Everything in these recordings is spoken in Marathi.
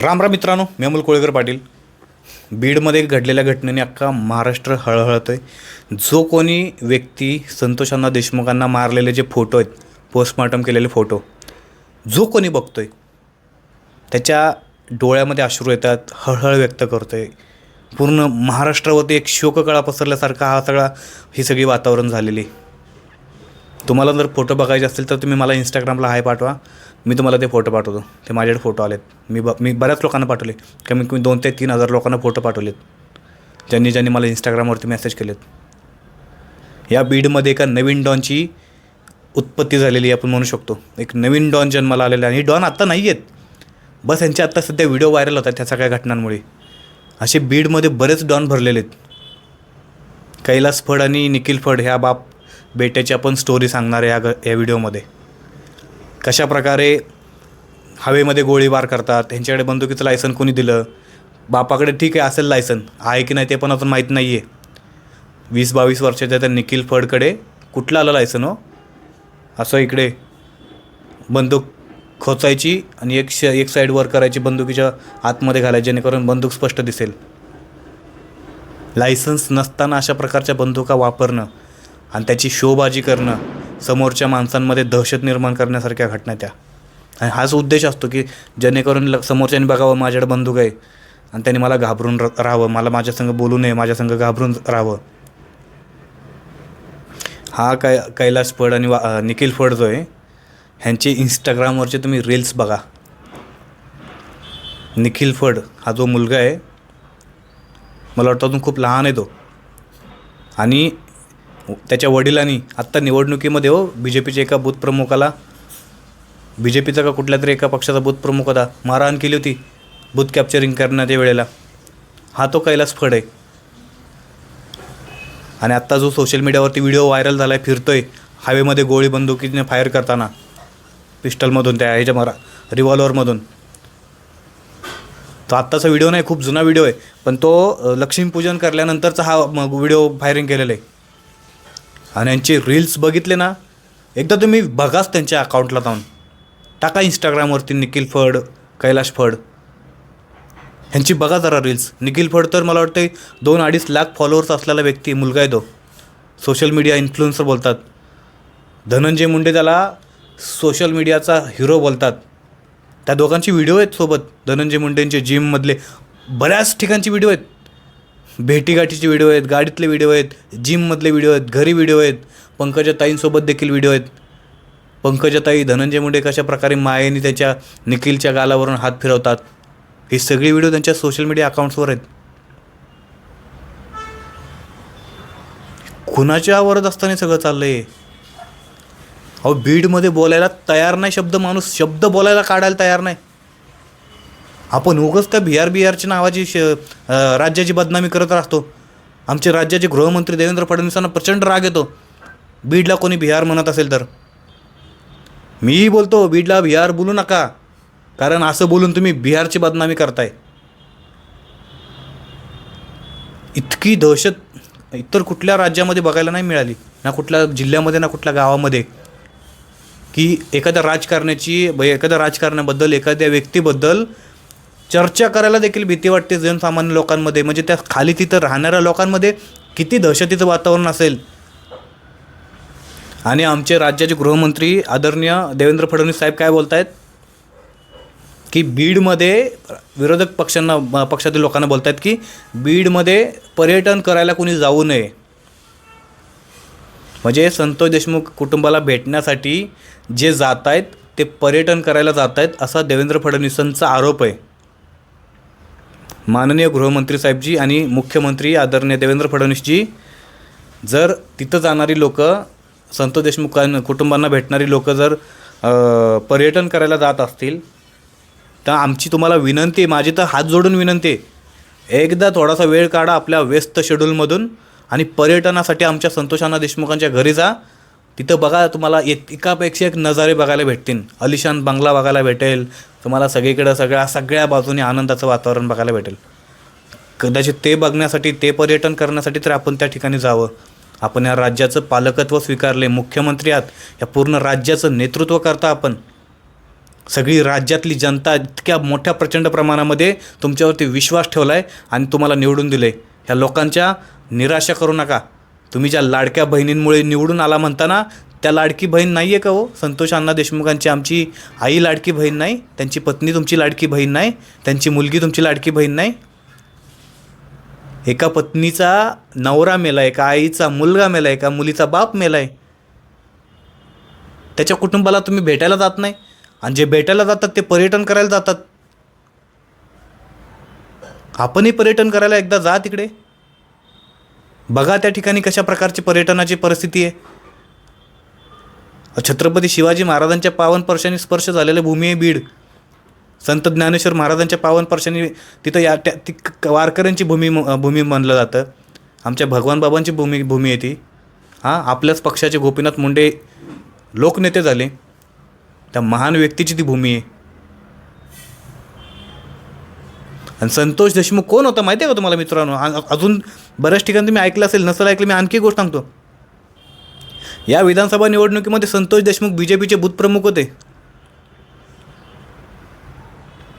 राम राम मित्रांनो मी अमोल कोळेकर पाटील. बीडमध्ये घडलेल्या घटनेने अख्खा महाराष्ट्र हळहळत आहे जो कोणी व्यक्ती संतोषांना देशमुखांना मारलेले जे फोटो आहेत पोस्टमॉर्टम केलेले फोटो जो कोणी बघतोय त्याच्या डोळ्यामध्ये अश्रू येतात हळहळ व्यक्त करतो आहे पूर्ण महाराष्ट्रावरती एक शोककळा पसरल्यासारखा हा सगळा ही सगळी वातावरण झालेली तुम्हाला जर फोटो बघायचे असतील तर तुम्ही मला इंस्टाग्रामला हाय पाठवा. मी तुम्हाला ते फोटो पाठवतो. ते माझ्याकडे फोटो आलेत. मी ब मी बऱ्याच लोकांना पाठवले. कमी कमी दोन ते तीन हजार लोकांना फोटो पाठवलेत. ज्यांनी ज्यांनी मला इंस्टाग्रामवरती मेसेज केलेत. या बीडमध्ये एका नवीन डॉनची उत्पत्ती झालेली आहे आपण म्हणू शकतो. एक नवीन डॉन जन्माला आलेला आहे. आणि डॉन आत्ता नाही आहेत बस यांचे आत्ता सध्या व्हिडिओ व्हायरल होतात त्या सगळ्या घटनांमुळे. असे बीडमध्ये बरेच डॉन भरलेले आहेत. कैलास फड आणि निखिल फड ह्या बाप बेट्याची आपण स्टोरी सांगणार आहे या ग या व्हिडिओमध्ये कशा प्रकारे हवेमध्ये गोळीबार करतात त्यांच्याकडे बंदुकीचं लायसन कोणी दिलं? बापाकडे ठीक आहे असेल लायसन आहे की नाही ते पण अजून माहीत नाही आहे वीस बावीस वर्षाच्या त्या निखिल फडकडे कुठलं आलं लायसन हो? असं इकडे बंदूक खोचायची आणि एक श एक साईड वर करायची बंदुकीच्या आतमध्ये घालायची जेणेकरून बंदूक स्पष्ट दिसेल. लायसन्स नसताना अशा प्रकारच्या बंदुका वापरणं आणि त्याची शोबाजी करणं समोरच्या माणसांमध्ये दहशत निर्माण करण्यासारख्या घटना त्या. आणि हाच उद्देश असतो की जेणेकरून ल समोरच्याने बघावं माझ्याकडे बंदूक आहे आणि त्यांनी मला घाबरून र राहावं. मला माझ्यासंग बोलू नये माझ्यासंग घाबरून राहावं. हा कै कैलास फड आणि वा निखिल फड जो आहे ह्यांचे इंस्टाग्रामवरचे तुम्ही रील्स बघा. निखिल फड हा जो मुलगा आहे मला वाटतं अजून खूप लहान आहे तो. आणि त्याच्या वडिलांनी आत्ता निवडणुकीमध्ये हो बी जे पीच्या एका बूथ प्रमुखाला. बी जे पीचा का कुठल्या तरी एका पक्षाचा बूथ प्रमुख होता. मारहाण केली होती बूथ कॅप्चरिंग करण्याच्या वेळेला. हा तो कैलास फड. आहे आणि आत्ता जो सोशल मीडियावरती व्हिडिओ व्हायरल झाला आहे फिरतो आहे हायवेमध्ये गोळी बंदुकीने फायर करताना. पिस्टलमधून त्या ह्याच्या मारा रिव्हॉल्वरमधून तो आत्ताचा व्हिडिओ नाही खूप जुना व्हिडिओ आहे. पण तो लक्ष्मीपूजन करल्यानंतरचा हा मग व्हिडिओ फायरिंग केलेला आहे. आणि यांचे रील्स बघितले ना एकदा तुम्ही बघाच त्यांच्या अकाउंटला जाऊन. टाका इंस्टाग्रामवरती निखिल फड कैलाश फड. ह्यांची बघा जरा रील्स निखिल फड तर मला वाटतं दोन अडीच लाख फॉलोअर्स असलेला व्यक्ती मुलगा आहे तो. सोशल मीडिया इन्फ्लुएन्सर बोलतात. धनंजय मुंडे त्याला सोशल मीडियाचा हिरो बोलतात. त्या दोघांची व्हिडिओ आहेत सोबत. धनंजय मुंडेंचे जिममधले बऱ्याच ठिकाणचे व्हिडिओ आहेत. भेटीगाठीचे व्हिडिओ आहेत गाडीतले व्हिडिओ आहेत जिममधले व्हिडिओ आहेत घरी व्हिडिओ आहेत पंकजा ताईंसोबत देखील व्हिडिओ आहेत. पंकजाताई धनंजय मुंडे कशा प्रकारे मायेने त्याच्या निखिलच्या गालावरून हात फिरवतात हे सगळे व्हिडिओ त्यांच्या सोशल मीडिया अकाउंट्सवर आहेत. कुणाच्या वरत असताना सगळं चाललं आहे अहो बीडमध्ये बोलायला तयार नाही शब्द माणूस शब्द बोलायला काढायला तयार नाही. आपण उगच त्या बिहार बिहारच्या नावाची श राज्याची बदनामी करत असतो. आमचे राज्याचे गृहमंत्री देवेंद्र फडणवीसांना प्रचंड राग येतो. बीडला कोणी बिहार म्हणत असेल तर. मी बोलतो बीडला बिहार बोलू नका. कारण असं बोलून तुम्ही बिहारची बदनामी करताय. इतकी दहशत इतर कुठल्या राज्यामध्ये बघायला नाही मिळाली. ना कुठल्या जिल्ह्यामध्ये ना कुठल्या गावामध्ये. की एखाद्या राजकारण्याची ब- एखाद्या राजकारण्याबद्दल एखाद्या व्यक्तीबद्दल चर्चा करायला देखील भीती वाटते जनसामान्य लोकांमध्ये. म्हणजे त्या खाली तिथं राहणाऱ्या लोकांमध्ये किती दहशतीचं वातावरण असेल? आणि आमचे राज्याचे गृहमंत्री आदरणीय देवेंद्र फडणवीस साहेब काय बोलत आहेत की बीडमध्ये विरोधक पक्षांना पक्षातील लोकांना बोलत आहेत की बीडमध्ये पर्यटन करायला कोणी जाऊ नये. म्हणजे संतोष देशमुख कुटुंबाला भेटण्यासाठी जे जात आहेत ते पर्यटन करायला जात आहेत असा देवेंद्र फडणवीसांचा आरोप आहे. माननीय गृहमंत्री साहेबजी आणि मुख्यमंत्री आदरणीय देवेंद्र फडणवीसजी जर तिथं जाणारी लोक संत देशमुखां कुटुंबांना भेटणारी लोक जर पर्यटन करायला जात असतील तर आमची तुम्हाला विनंती माझी तर हात जोडून विनंती आहे. एकदा थोडासा वेळ काढा आपल्या व्यस्त शेड्यूलमधून आणि पर्यटनासाठी आमच्या संतोषांना देशमुखांच्या घरी जा. तिथं बघा तुम्हाला एक एकापेक्षा एक नजारे बघायला भेटतील. अलिशान बंगला बघायला भेटेल. तुम्हाला सगळीकडं सगळ्या सगळ्या बाजूने आनंदाचं वातावरण बघायला भेटेल. कदाचित ते बघण्यासाठी ते पर्यटन करण्यासाठी तर आपण त्या ठिकाणी जावं. आपण या राज्याचं पालकत्व स्वीकारले मुख्यमंत्री आहात. या पूर्ण राज्याचं नेतृत्व करता आपण. सगळी राज्यातली जनता इतक्या मोठ्या प्रचंड प्रमाणामध्ये तुमच्यावरती विश्वास ठेवला आहे आणि तुम्हाला निवडून दिले ह्या लोकांच्या निराशा करू नका. तुम्ही ज्या लाडक्या बहिणींमुळे निवडून आला म्हणताना त्या लाडकी बहीण नाही आहे का हो? संतोष अण्णा देशमुखांची आमची आई लाडकी बहीण नाही त्यांची पत्नी तुमची लाडकी बहीण नाही त्यांची मुलगी तुमची लाडकी बहीण नाही. एका पत्नीचा नवरा मेला एका आईचा मुलगा मेला एका मुलीचा बाप मेला आहे त्याच्या कुटुंबाला तुम्ही भेटायला जात नाही. आणि जे भेटायला जातात ते पर्यटन करायला जातात. आपणही पर्यटन करायला एकदा जा तिकडे. बघा त्या ठिकाणी कशा प्रकारची पर्यटनाची परिस्थिती आहे. छत्रपती शिवाजी महाराजांच्या पावन पर्शाने स्पर्श झालेल्या भूमी आहे बीड. संत ज्ञानेश्वर महाराजांच्या पावन पर्शाने तिथं या त्या ती वारकऱ्यांची भूमी भूमी मानलं जातं. आमच्या भगवान बाबांची भूमी भूमी आहे ती. हां आपल्याच पक्षाचे गोपीनाथ मुंडे लोकनेते झाले. त्या महान व्यक्तीची ती भूमी आहे. आणि संतोष देशमुख कोण होता माहिती आहे का तुम्हाला मित्रांनो? अजून बऱ्याच ठिकाणी तुम्ही ऐकलं असेल नसेल ऐकलं मी आणखी गोष्ट सांगतो. या विधानसभा निवडणुकीमध्ये संतोष देशमुख बी जे पीचे बूथप्रमुख होते.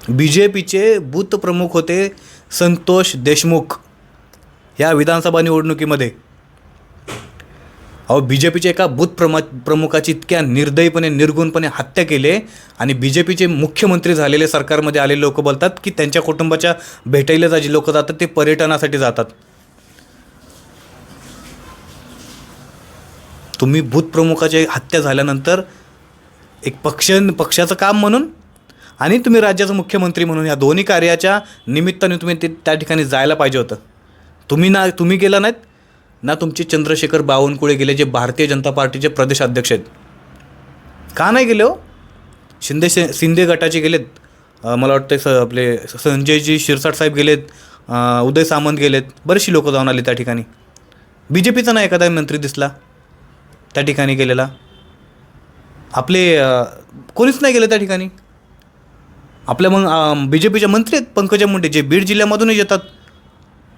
बी जे पीचे बूथ प्रमुख होते संतोष देशमुख या विधानसभा निवडणुकीमध्ये. अहो बी जे पीच्या एका बूथ प्रमा प्रमुखाची इतक्या निर्दयीपणे निर्गुणपणे हत्या केली आणि बी जे पीचे मुख्यमंत्री झालेले सरकारमध्ये आलेले लोक बोलतात की त्यांच्या कुटुंबाच्या भेटायला जा जी लोक जातात ते पर्यटनासाठी जातात. तुम्ही बूथ प्रमुखाची हत्या झाल्यानंतर एक पक्ष पक्षाचं काम म्हणून आणि तुम्ही राज्याचा मुख्यमंत्री म्हणून या दोन्ही कार्याच्या निमित्ताने तुम्ही ते त्या ठिकाणी जायला पाहिजे होतं. तुम्ही ना तुम्ही गेला नाहीत ना तुमचे चंद्रशेखर बावनकुळे गेले जे भारतीय जनता पार्टीचे प्रदेशाध्यक्ष आहेत. का नाही गेले हो? शिंदे शे शिंदे गटाचे गेलेत. मला वाटतं स आपले संजयजी शिरसाट साहेब गेलेत. उदय सामंत गेलेत. बरेचशी लोकं जाऊन आली त्या ठिकाणी. बी जे पीचा नाही एखादा मंत्री दिसला त्या ठिकाणी गेलेला? आपले कोणीच नाही गेले त्या ठिकाणी? आपल्या मग बी जे पीचे मंत्री आहेत पंकजा मुंडे जे बीड जिल्ह्यामधूनही येतात.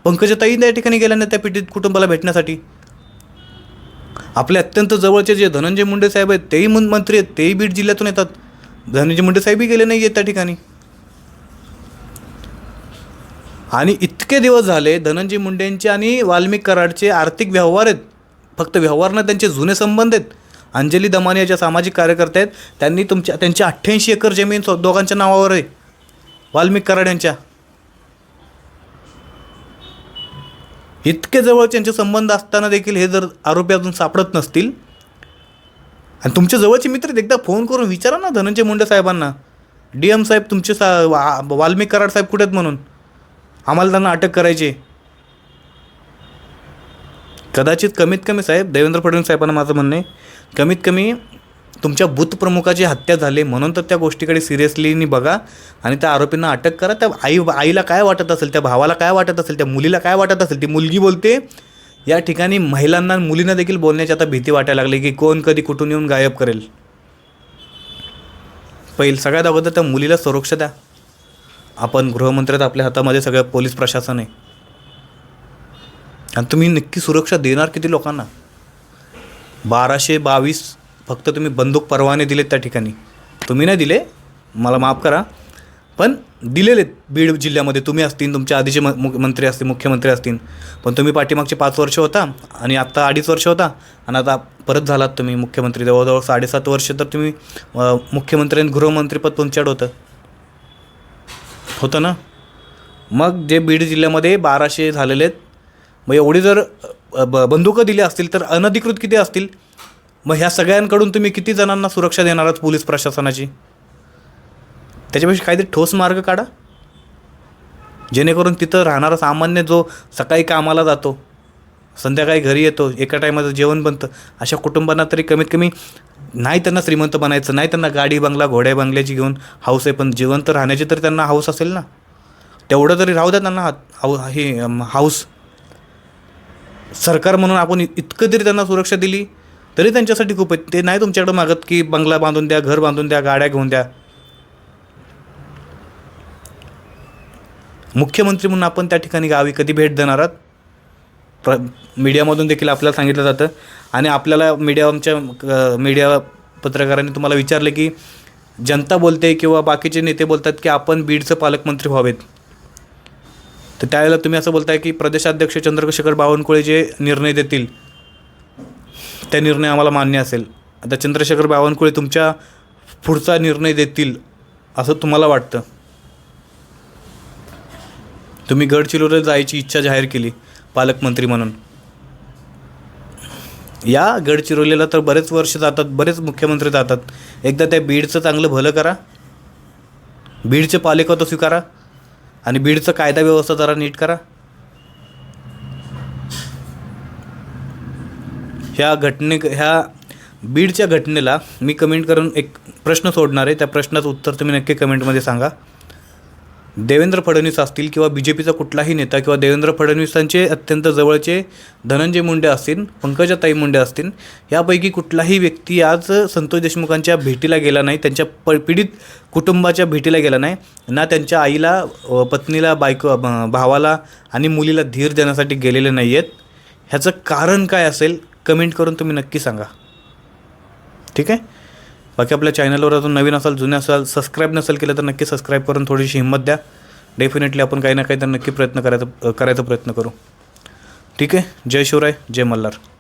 पंकजाताई त्या ठिकाणी गेल्या नाही त्या पीडित कुटुंबाला भेटण्यासाठी? आपले अत्यंत जवळचे जे धनंजय मुंडे साहेब आहेत तेही मंत्री आहेत तेही बीड जिल्ह्यातून येतात. धनंजय मुंडे साहेबही गेले नाही आहेत त्या ठिकाणी. आणि इतके दिवस झाले धनंजय मुंडेंचे आणि वाल्मिक कराडचे आर्थिक व्यवहार आहेत. फक्त व्यवहार ना त्यांचे जुने संबंध आहेत. अंजली दमाने ज्या सामाजिक कार्यकर्ते आहेत त्यांनी तुमच्या त्यांची अठ्ठ्याऐंशी एकर जमीन दोघांच्या नावावर आहे. वाल्मिक कराड यांच्या. इतके जवळचे त्यांचे संबंध असताना देखील हे जर आरोपी अजून सापडत नसतील आणि तुमचे जवळचे मित्र एकदा फोन करून विचारा ना धनंजय मुंडे साहेबांना डी एम साहेब तुमचे सा वा- वाल्मिक कराड साहेब कुठे आहेत म्हणून आम्हाला त्यांना अटक करायची आहे. कदाचित कमीत कमी साहेब देवेंद्र फडणवीस साहेबांना माझं म्हणणं आहे कमीत कमी तुमच्या बुथप्रमुखाची हत्या झाली म्हणून तर त्या गोष्टीकडे सिरियसलीनी बघा. आणि त्या आरोपींना अटक करा. त्या आई आईला काय वाटत असेल त्या भावाला काय वाटत असेल त्या मुलीला काय वाटत असेल ती मुलगी बोलते. या ठिकाणी महिलांना मुलींना देखील बोलण्याची आता भीती वाटायला लागली की कोण कधी कुठून येऊन गायब करेल. पहिलं सगळ्यात अगोदर त्या मुलीला सुरक्षा द्या. आपण गृहमंत्र्यात आपल्या हातामध्ये सगळं पोलीस प्रशासन आहे. आणि तुम्ही नक्की सुरक्षा देणार किती लोकांना? बाराशे बावीस फक्त तुम्ही बंदूक परवाने दिलेत त्या ठिकाणी. तुम्ही नाही दिले मला माफ करा. पण दिलेले आहेत बीड जिल्ह्यामध्ये तुम्ही असतील तुमच्या आधीचे म मु- मंत्री असतील मुख्यमंत्री असतील. पण तुम्ही पाठीमागचे पाच वर्ष होता आणि आत्ता अडीच वर्ष होता आणि आता परत झालात तुम्ही मुख्यमंत्री. जवळजवळ साडेसात वर्ष तर तुम्ही मुख्यमंत्री आणि गृहमंत्रीपद तुमच्याकडे होतं. होतं ना? मग जे बीड जिल्ह्यामध्ये बाराशे झालेले आहेत मग एवढी जर ब बंदुकं दिली असतील तर अनधिकृत किती असतील? मग ह्या सगळ्यांकडून तुम्ही किती जणांना सुरक्षा देणार आहात पोलीस प्रशासनाची? त्याच्यापेक्षा काहीतरी ठोस मार्ग काढा. जेणेकरून तिथं राहणारा सामान्य जो सकाळी कामाला जातो संध्याकाळी घरी येतो एका टायमाचं जेवण बनतं अशा कुटुंबांना तरी कमीत कमी नाही त्यांना श्रीमंत बनायचं नाही त्यांना गाडी बंगला घोड्या बंगल्याची घेऊन हाऊस आहे पण जिवंत राहण्याची तरी त्यांना हाऊस असेल ना. तेवढं तरी राहू द्या त्यांना हात- हाऊ हे हाऊस सरकार म्हणून आपण इतकं तरी त्यांना सुरक्षा दिली तरी त्यांच्यासाठी खूप आहेत. ते नाही तुमच्याकडे मागत की बंगला बांधून द्या घर बांधून द्या गाड्या घेऊन द्या. मुख्यमंत्री म्हणून आपण त्या ठिकाणी गावी कधी भेट देणार आहात? प्र मीडियामधून देखील आपल्याला सांगितलं जातं. आणि आपल्याला मीडिया आमच्या मीडिया पत्रकारांनी तुम्हाला विचारले की जनता बोलते किंवा बाकीचे नेते बोलतात की आपण बीडचं पालकमंत्री व्हावेत. तर त्यावेळेला तुम्ही असं बोलताय की प्रदेशाध्यक्ष चंद्रशेखर बावनकुळे जे निर्णय देतील त्या निर्णय आम्हाला मान्य असेल. आता चंद्रशेखर बावनकुळे तुमच्या पुढचा निर्णय देतील असं तुम्हाला वाटतं? तुम्ही गडचिरोलीला जायची इच्छा जाहीर केली पालकमंत्री म्हणून. या गडचिरोलीला तर बरेच वर्ष जातात बरेच मुख्यमंत्री जातात. एकदा त्या बीडचं चांगलं भलं करा. बीडचे पालिका स्वीकारा. आणि बीडचं कायदा व्यवस्था जरा नीट करा. ह्या घटने ह्या बीडच्या घटनेला मी कमेंट करून एक प्रश्न सोडणार आहे. त्या प्रश्नाचं उत्तर तुम्ही नक्की कमेंटमध्ये सांगा. देवेंद्र फडणवीस असतील किंवा बी जे पीचा कुठलाही नेता किंवा देवेंद्र फडणवीसांचे अत्यंत जवळचे धनंजय मुंडे असतील पंकजाताई मुंडे असतील यापैकी कुठलाही व्यक्ती आज संतोष देशमुखांच्या भेटीला गेला नाही त्यांच्या प पीडित कुटुंबाच्या भेटीला गेला नाही ना त्यांच्या आईला पत्नीला बायको भावाला आणि मुलीला धीर देण्यासाठी गेलेले नाही आहेत ह्याचं कारण काय असेल? कमेंट करून तुम्ही नक्की सांगा. ठीक आहे? बाकी आपल्या चॅनलवर अजून नवीन असाल जुने असाल सबस्क्राईब नसेल केलं तर नक्की सबस्क्राईब करून थोडीशी हिंमत द्या. डेफिनेटली आपण काही ना काही तर नक्की प्रयत्न करायचा करायचा प्रयत्न करू. ठीक आहे? जय शिवराय जय मल्हार.